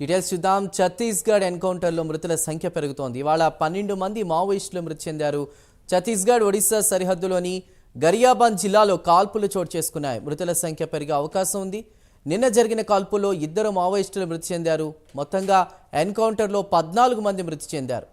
Details చూద్దాం. ఛత్తీస్గఢ్ ఎన్కౌంటర్లో మృతుల సంఖ్య పెరుగుతోంది. ఇవాళ పన్నెండు మంది మావోయిస్టులు మృతి చెందారు. ఛత్తీస్గఢ్ ఒడిశా సరిహద్దులోని గరియాబాద్ జిల్లాలో కాల్పులు చోటు చేసుకున్నాయి. మృతుల సంఖ్య పెరిగే అవకాశం ఉంది. నిన్న జరిగిన కాల్పుల్లో ఇద్దరు మావోయిస్టులు మృతి చెందారు. మొత్తంగా ఎన్కౌంటర్లో పద్నాలుగు మంది మృతి చెందారు.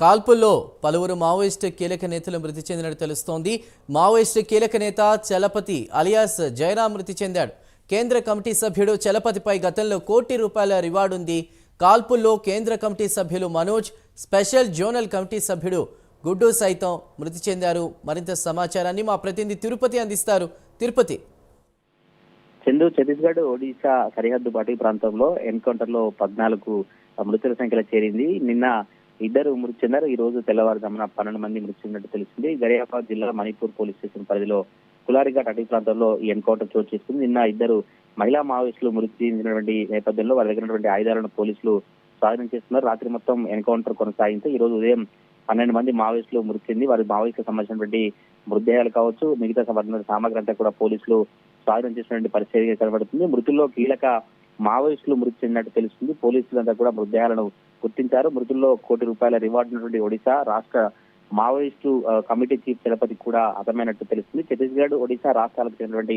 కాల్పుల్లో పలువురు మావోయిస్టు కీలక నేతలు మృతి చెందినట్టు తెలుస్తోంది. మావోయిస్టు కీలక నేత చలపతి అలియాస్ జయరాం మృతి చెందాడు. కేంద్ర కమిటీ సభ్యుడు చలపతిపై గతంలో కోటి రూపాయల రివార్డు ఉంది. కాల్పుల్లో కేంద్ర కమిటీ సభ్యులు మనోజ్ స్పెషల్ జోనల్ కమిటీ సభ్యుడు గుడ్డు సైతం మృతి చెందారు. మరింత సమాచారాన్ని మా ప్రతినిధి తిరుపతి అందిస్తారు. తిరుపతి. చందు ఛత్తీస్గఢ్ ఒడిశా సరిహద్దు పాటి ప్రాంతంలో ఎన్కౌంటర్లో పద్నాలుగు మృతుల సంఖ్యలో చేరింది. నిన్న ఇద్దరు మృతి చెందారు. ఈ రోజు తెల్లవారుజామున పన్నెండు మంది మృతి చెందినట్టు తెలిసింది. గరియాబాద్ జిల్లా మణిపూర్ పోలీస్ స్టేషన్ పరిధిలో కులారిఘాట్ అటవీ ప్రాంతంలో ఈ ఎన్కౌంటర్ చోటు చేసుకుంది. నిన్న ఇద్దరు మహిళా మావోయిస్టులు మృతి చెందినటువంటి నేపథ్యంలో వారి దగ్గర ఉన్నటువంటి ఆయుధాలను పోలీసులు స్వాధీనం చేస్తున్నారు రాత్రి మొత్తం ఎన్కౌంటర్ కొనసాగితే ఈ రోజు ఉదయం పన్నెండు మంది మావోయిస్టులు మృతి చెంది వారి మావోయిస్టులకు సంబంధించినటువంటి మృతదేహాలు కావచ్చు మిగతా సంబంధించిన సామాగ్రి అంతా కూడా పోలీసులు స్వాధీనం చేసినటువంటి పరిస్థితి కనబడుతుంది. మృతుల్లో కీలక మావోయిస్టులు మృతి చెందినట్టు తెలుస్తుంది. పోలీసులంతా కూడా మృతదేహాలను గుర్తించారు. మృతుల్లో కోటి రూపాయల రివార్డు ఉన్నటువంటి ఒడిశా రాష్ట్ర మావోయిస్టు కమిటీ చీఫ్ చలపతి కూడా అర్థమైనట్టు తెలుస్తుంది. ఛత్తీస్గఢ్ ఒడిశా రాష్ట్రాలకు చెందినటువంటి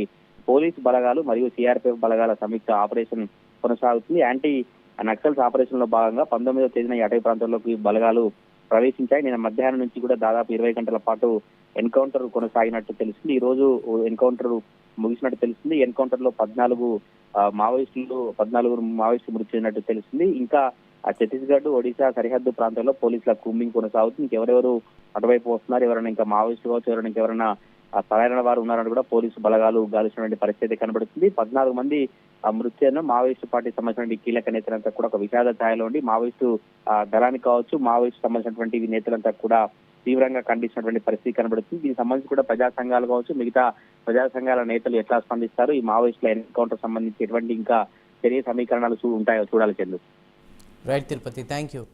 పోలీసు బలగాలు మరియు సిఆర్పిఎఫ్ బలగాల సంయుక్త ఆపరేషన్ కొనసాగుతుంది. యాంటీ నక్సల్స్ ఆపరేషన్లో భాగంగా పంతొమ్మిదవ తేదీన ఈ అటవీ ప్రాంతంలోకి బలగాలు ప్రవేశించాయి. నిన్న మధ్యాహ్నం నుంచి కూడా దాదాపు ఇరవై గంటల పాటు ఎన్కౌంటర్ కొనసాగినట్టు తెలుస్తుంది. ఈ రోజు ఎన్కౌంటర్ ముగిసినట్టు తెలుస్తుంది. ఎన్కౌంటర్లో పద్నాలుగు మావోయిస్టులు పద్నాలుగు మావోయిస్టులు మృతి చెందినట్టు తెలుస్తుంది. ఇంకా ఛత్తీస్గఢ్ ఒడిశా సరిహద్దు ప్రాంతంలో పోలీసుల కూంబింగ్ కొనసాగుతుంది. ఇంకెవరెవరు అటువైపు వస్తున్నారు? ఎవరైనా ఇంకా మావోయిస్టు కావచ్చు ఎవరైనా ఇంకెవరైనా సరైన వారు ఉన్నారని కూడా పోలీసు బలగాలు గాల్చినటువంటి పరిస్థితి కనబడుతుంది. పద్నాలుగు మంది ఆ మావోయిస్టు పార్టీ సంబంధించిన కీలక నేతలంతా కూడా ఒక విషాద ఛాయలో ఉండి మావోయిస్టు ఆ, దళానికి కావచ్చు మావోయిస్టు సంబంధించినటువంటి నేతలంతా కూడా తీవ్రంగా ఖండిస్తున్నటువంటి పరిస్థితి కనబడుతుంది. దీనికి సంబంధించి కూడా ప్రజా సంఘాలు కావచ్చు మిగతా ప్రజా సంఘాల నేతలు ఎట్లా స్పందిస్తారు? ఈ మావోయిస్టుల ఎన్కౌంటర్ సంబంధించి ఎటువంటి ఇంకా చర్య సమీకరణాలు ఉంటాయో చూడాలి Chandu. Right Tirupati thank you